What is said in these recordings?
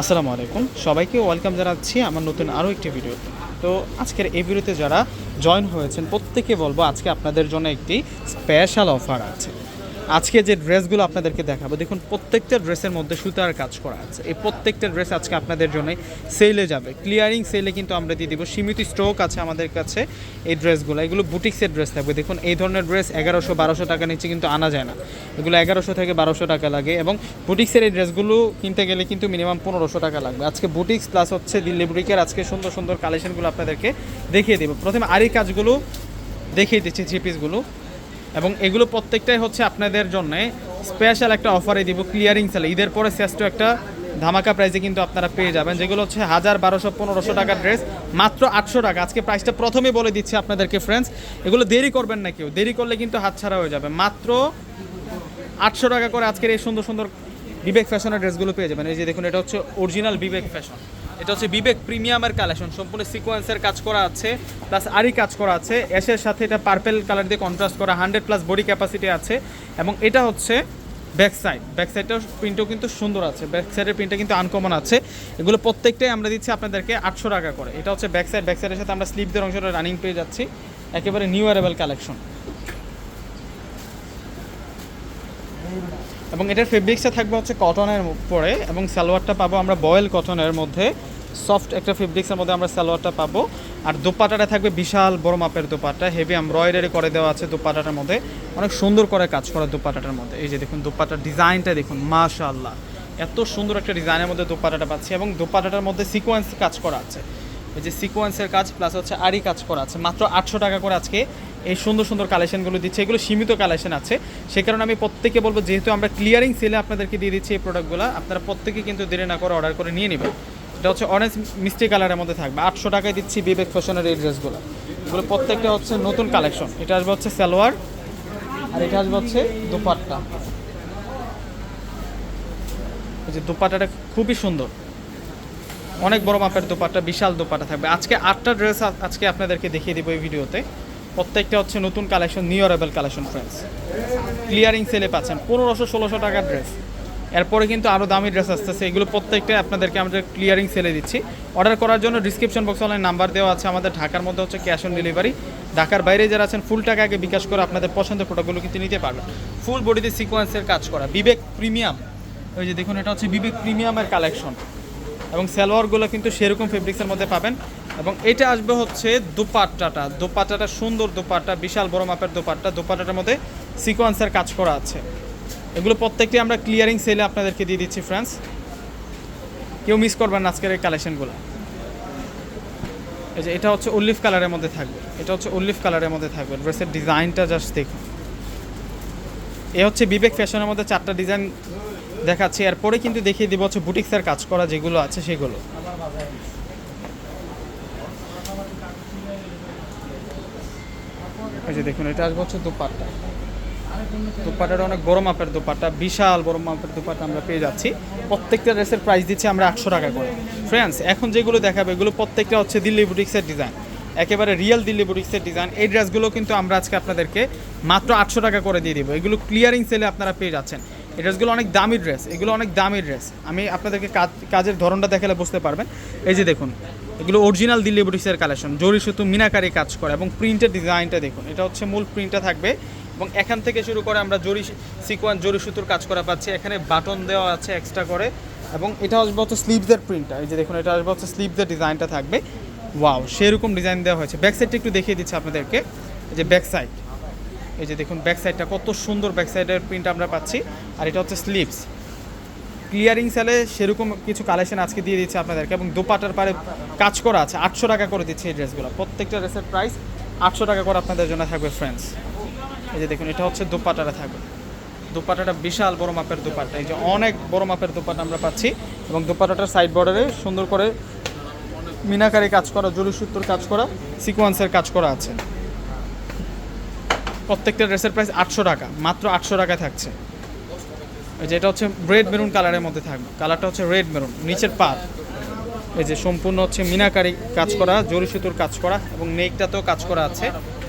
আসসালামু আলাইকুম। সবাইকে ওয়েলকাম জানাচ্ছি আমার নতুন আরও একটি ভিডিও তো আজকের এই ভিডিওতে যারা জয়েন হয়েছেন, প্রত্যেকে বলব আজকে আপনাদের জন্য একটি স্পেশাল অফার আছে। আজকে যে ড্রেসগুলো আপনাদেরকে দেখাবো, দেখুন, প্রত্যেকটা ড্রেসের মধ্যে সুতার কাজ করা আছে। এই প্রত্যেকটা ড্রেস আজকে আপনাদের জন্য সেলে যাবে। ক্লিয়ারিং সেলে কিন্তু আমরা দিয়ে দিব। সীমিত স্টক আছে আমাদের কাছে এই ড্রেসগুলো। এগুলো বুটিক্সের ড্রেস থাকবে। দেখুন, এই ধরনের ড্রেস এগারোশো, বারোশো টাকা নিচে কিন্তু আনা যায় না। এগুলো এগারোশো থেকে বারোশো টাকা লাগে এবং বুটিক্সের এই ড্রেসগুলো কিনতে গেলে কিন্তু মিনিমাম পনেরোশো টাকা লাগবে। আজকে বুটিক্স প্লাস হচ্ছে দিল্লি বুটিকের আজকে সুন্দর সুন্দর কালেকশনগুলো আপনাদেরকে দেখিয়ে দেবো। প্রথমে আরই কাজগুলো দেখিয়ে দিচ্ছি থ্রি পিসগুলো এবং এগুলো প্রত্যেকটাই হচ্ছে আপনাদের জন্য স্পেশাল একটা অফারে দিব ক্লিয়ারিং সেলে ঈদের পরে শ্রেষ্ঠ একটা ধামাকা প্রাইসে কিন্তু আপনারা পেয়ে যাবেন, যেগুলো হচ্ছে হাজার বারোশো পনেরোশো টাকার ড্রেস মাত্র আটশো টাকা। আজকে প্রাইসটা প্রথমে বলে দিচ্ছি আপনাদেরকে ফ্রেন্ডস এগুলো দেরি করবেন না কেউ, দেরি করলে কিন্তু হাতছাড়া হয়ে যাবে। মাত্র আটশো টাকা করে আজকের এই সুন্দর সুন্দর বিবেক ফ্যাশনের ড্রেসগুলো পেয়ে যাবেন। এই যে দেখুন, এটা হচ্ছে অরিজিনাল বিবেক ফ্যাশন এটা হচ্ছে বিবেক প্রিমিয়ামের কালেকশন। সম্পূর্ণ সিকোয়েন্সের কাজ করা আছে প্লাস আরই কাজ করা আছে। এসের সাথে এটা পার্পেল কালার দিয়ে কন্ট্রাস্ট করা হান্ড্রেড প্লাস বডি ক্যাপাসিটি আছে। এবং এটা হচ্ছে ব্যাক সাইড ব্যাক সাইডটাও প্রিন্টও কিন্তু সুন্দর আছে। ব্যাক সাইডের প্রিন্টটা কিন্তু আনকমন আছে। এগুলো প্রত্যেকটাই আমরা দিচ্ছি আপনাদেরকে আটশো টাকা করে। এটা হচ্ছে ব্যাক সাইড ব্যাক সাইডের সাথে আমরা স্লিপদের অংশটা রানিং পেয়ে যাচ্ছি। একেবারে নিউ অ্যারেবল কালেকশন এবং এটার ফেব্রিক্সটা থাকবে হচ্ছে কটনের পরে এবং সালোয়ারটা পাবো আমরা বয়েল কটনের মধ্যে। সফট একটা ফেব্রিক্সের মধ্যে আমরা সালোয়ারটা পাবো। আর দোপাটাটা থাকবে বিশাল বড় মাপের দোপাটা হেভি এমব্রয়ডারি করে দেওয়া আছে দোপাটাটার মধ্যে। অনেক সুন্দর করে কাজ করা দোপাটাটার মধ্যে। এই যে দেখুন, দোপাটার ডিজাইনটা দেখুন, মাশাআল্লাহ। এত সুন্দর একটা ডিজাইনের মধ্যে দোপাটাটা পাচ্ছি এবং দোপাটাটার মধ্যে সিকোয়েন্স কাজ করা আছে। এই যে সিকোয়েন্সের কাজ প্লাস হচ্ছে আরই কাজ করা আছে। মাত্র আটশো টাকা করে আজকে এই সুন্দর সুন্দর কালেকশনগুলো দিচ্ছে। এগুলো সীমিত কালেকশন আছে। সে কারণে আমি প্রত্যেকে বলব, যেহেতু আমরা ক্লিয়ারিং সেলে আপনাদেরকে দিয়ে দিচ্ছি এই প্রোডাক্টগুলো আপনারা প্রত্যেকে কিন্তু দেরি না করে অর্ডার করে নিয়ে নেবেন। এটা হচ্ছে অরেঞ্জ মিষ্টি কালারের মধ্যে থাকবে। আটশো টাকায় দিচ্ছি বিবেক ফ্যাশনের এই ড্রেসগুলো এগুলো প্রত্যেকটা হচ্ছে নতুন কালেকশন এটা আসবে হচ্ছে সালোয়ার, আর এটা আসবে হচ্ছে দুপাট্টা। যে দোপাট্টাটা খুবই সুন্দর। অনেক বড় মাপের দোপাট্টা, বিশাল দোপাট্টা থাকবে। আজকে আটটা ড্রেস আজকে আপনাদেরকে দেখিয়ে দিব এই ভিডিওতে। প্রত্যেকটা হচ্ছে নতুন কালেকশন নিউ অ্যারেবল কালেকশন ফ্রেন্ডস ক্লিয়ারিং সেলে পাচ্ছেন। পনেরোশো ষোলোশো টাকার ড্রেস এরপরে কিন্তু আরও দামি ড্রেস আসতেছে। এগুলো প্রত্যেকটা আপনাদেরকে আমাদের ক্লিয়ারিং সেলে দিচ্ছি। অর্ডার করার জন্য ডিসক্রিপশন বক্সে অনলাইন নাম্বার দেওয়া আছে আমাদের। ঢাকার মধ্যে হচ্ছে ক্যাশ অন ডেলিভারি ঢাকার বাইরে যারা আছেন ফুল টাকা আগে বিকাশ করে আপনাদের পছন্দের প্রোডাক্টগুলো কিন্তু নিতে পারবেন। ফুল বডিতে সিকোয়েন্সের কাজ করা। বিবেক প্রিমিয়াম ওই যে দেখুন, এটা হচ্ছে বিবেক প্রিমিয়ামের কালেকশন এবং সালোয়ারগুলো কিন্তু সেরকম ফেব্রিক্সের মধ্যে পাবেন। এবং এটা আসবে হচ্ছে দোপাট্টাটা। দোপাট্টাটা সুন্দর দোপাট্টা, বিশাল বড় মাপের দোপাট্টা। দোপাট্টাটার মধ্যে সিকোয়েন্সের কাজ করা আছে। এগুলো প্রত্যেকটি আমরা ক্লিয়ারিং সেলে আপনাদেরকে দিয়ে দিচ্ছি ফ্রেন্ডস কেউ মিস করবেন না আজকের এই কালেকশনগুলো এই যে এটা হচ্ছে উল্লিফ কালারের মধ্যে থাকবে। এটা হচ্ছে উল্লিফ কালারের মধ্যে থাকবে। ড্রেসের ডিজাইনটা জাস্ট দেখুন। এ হচ্ছে বিবেক ফ্যাশনের মধ্যে চারটা ডিজাইন দেখাচ্ছি। এরপরে কিন্তু দেখিয়ে দিব হচ্ছে বুটিক্সের কাজ করা যেগুলো আছে সেগুলো। এই যে দেখুন, এটা আসবে হচ্ছে দোপাট্টা। দোপাট্টাটা অনেক বড় মাপের দোপাট্টা, বিশাল বড় মাপের দোপাট্টা আমরা পেয়ে যাচ্ছি। প্রত্যেকটা ড্রেসের প্রাইস দিচ্ছি আমরা আটশো টাকা করে। ফ্রেন্ডস এখন যেগুলো দেখাবে, এগুলো প্রত্যেকটা হচ্ছে দিল্লি বুটিক্সের ডিজাইন একেবারে রিয়েল দিল্লি বুটিক্সের ডিজাইন এই ড্রেসগুলো কিন্তু আমরা আজকে আপনাদেরকে মাত্র আটশো টাকা করে দিয়ে দিব। এগুলো ক্লিয়ারিং সেলে আপনারা পেয়ে যাচ্ছেন। এই ড্রেসগুলো অনেক দামি ড্রেস এগুলো অনেক দামি ড্রেস আমি আপনাদেরকে কাজ, কাজের ধরনটা দেখালে বুঝতে পারবেন। এই যে দেখুন, এগুলো অরিজিনাল দিল্লি বুটিক্সের কালেকশন জরি সুতু মিনাকারি কাজ করে এবং প্রিন্টের ডিজাইনটা দেখুন। এটা হচ্ছে মূল প্রিন্টটা থাকবে এবং এখান থেকে শুরু করে আমরা জরি সিকোয়েন্স জরি সুতোর কাজ করা পাচ্ছি। এখানে বাটন দেওয়া আছে এক্সট্রা করে এবং এটা আসবে হচ্ছে স্লিভসের প্রিন্টটা এই যে দেখুন, এটা আসবে হচ্ছে স্লিভসের ডিজাইনটা থাকবে। ওয়াও সেরকম ডিজাইন দেওয়া হয়েছে। ব্যাক সাইডটা একটু দেখিয়ে দিচ্ছি আপনাদেরকে। যে ব্যাক সাইড এই যে দেখুন ব্যাক সাইডটা কত সুন্দর ব্যাক সাইডের প্রিন্ট আমরা পাচ্ছি। আর এটা হচ্ছে স্লিভস ক্লিয়ারিং সেলে সেরকম কিছু কালেকশন আজকে দিয়ে দিচ্ছে আপনাদেরকে এবং দোপাটার পারে কাজ করা আছে। আটশো টাকা করে দিচ্ছে এই ড্রেসগুলো প্রত্যেকটা ড্রেসের প্রাইস আটশো টাকা করে আপনাদের জন্য থাকবে ফ্রেন্ডস এই যে দেখুন, এটা হচ্ছে দোপাটাটা থাকবে। দোপাটাটা বিশাল বড় মাপের দোপাট্টা এই যে অনেক বড় মাপের দোপাট্টা আমরা পাচ্ছি এবং দোপাটাটার সাইড বর্ডারে সুন্দর করে মিনাকারি কাজ করা জরি সুতোর কাজ করা সিকোয়েন্সের কাজ করা আছে। প্রত্যেকটা ড্রেসের প্রাইস আটশো টাকা, মাত্র আটশো টাকা থাকছে। এই যে এটা হচ্ছে রেড মেরুন কালারের মধ্যে থাকবে। কালারটা হচ্ছে রেড মেরুন নিচের পাত এই যে সম্পূর্ণ হচ্ছে মিনাকারি কাজ করা জরি সুতোর কাজ করা এবং নেকটাতেও কাজ করা আছে।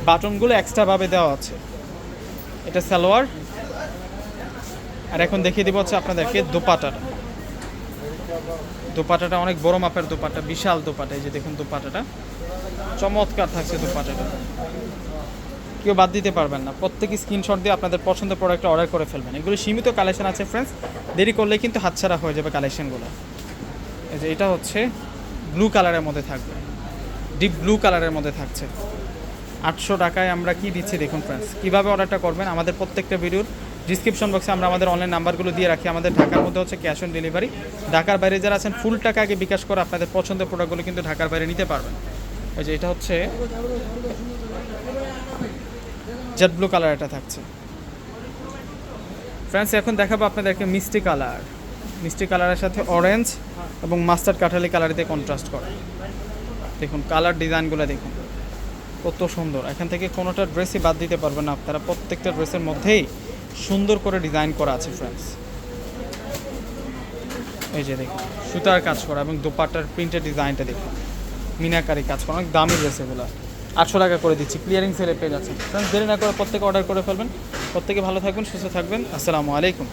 বাটনগুলো এক্সট্রাভাবে দেওয়া আছে। এটা সালোয়ার। আর এখন দেখিয়ে দিব হচ্ছে আপনাদেরকে দোপাটাটা। দোপাটাটা অনেক বড় মাপের দোপাটা, বিশাল দোপাটা, এই যে দেখুন দোপাটাটা। চমৎকার থাকছে দোপাটাটা। কেউ বাদ দিতে পারবেন না। প্রত্যেকে স্ক্রিনশট দিয়ে আপনাদের পছন্দের প্রোডাক্টটা অর্ডার করে ফেলবেন। এগুলো সীমিত কালেকশন আছে ফ্রেন্ডস দেরি করলে কিন্তু হাতছাড়া হয়ে যাবে কালেকশনগুলো এই যে এটা হচ্ছে ব্লু কালারের মধ্যে থাকবে। ডিপ ব্লু কালারের মধ্যে থাকছে। আটশো টাকায় আমরা কি দিচ্ছি দেখুন ফ্রেন্ডস কীভাবে অর্ডারটা করবেন? আমাদের প্রত্যেকটা ভিডিওর ডিসক্রিপশন বক্সে আমরা আমাদের অনলাইন নাম্বারগুলো দিয়ে রাখি। আমাদের ঢাকার মধ্যে হচ্ছে ক্যাশ অন ডেলিভারি ঢাকার বাইরে যারা আছেন ফুল টাকা আগে বিকাশ করে আপনাদের পছন্দের প্রোডাক্টগুলো কিন্তু ঢাকার বাইরে নিতে পারবেন। এই যে এটা হচ্ছে জেড ব্লু কালার এটা থাকছে। ফ্রেন্ডস এখন দেখাবো আপনাদেরকে মিষ্টি কালার মিষ্টি কালারের সাথে অরেঞ্জ এবং মাস্টার্ড কাঠালি কালার দিয়ে কন্ট্রাস্ট করে। দেখুন কালার ডিজাইনগুলো দেখুন। কত সুন্দর। এখান থেকে কোনোটা ড্রেসই বাদ দিতে পারবেন না আপনারা। প্রত্যেকটা ড্রেসের মধ্যেই সুন্দর করে ডিজাইন করা আছে ফ্রেন্ডস এই যে দেখুন, সুতার কাজ করা এবং দোপাট্টার প্রিন্টের ডিজাইনটা দেখুন। মিনাকারি কাজ করা, অনেক দামি ড্রেস এগুলো। আটশো টাকা করে দিচ্ছি ক্লিয়ারিং সেলে পেয়ে যাচ্ছেন। ফ্রেন্ডস দেরি না করে প্রত্যেকে অর্ডার করে ফেলবেন। প্রত্যেকে ভালো থাকবেন, সুস্থ থাকবেন। আসসালামু আলাইকুম।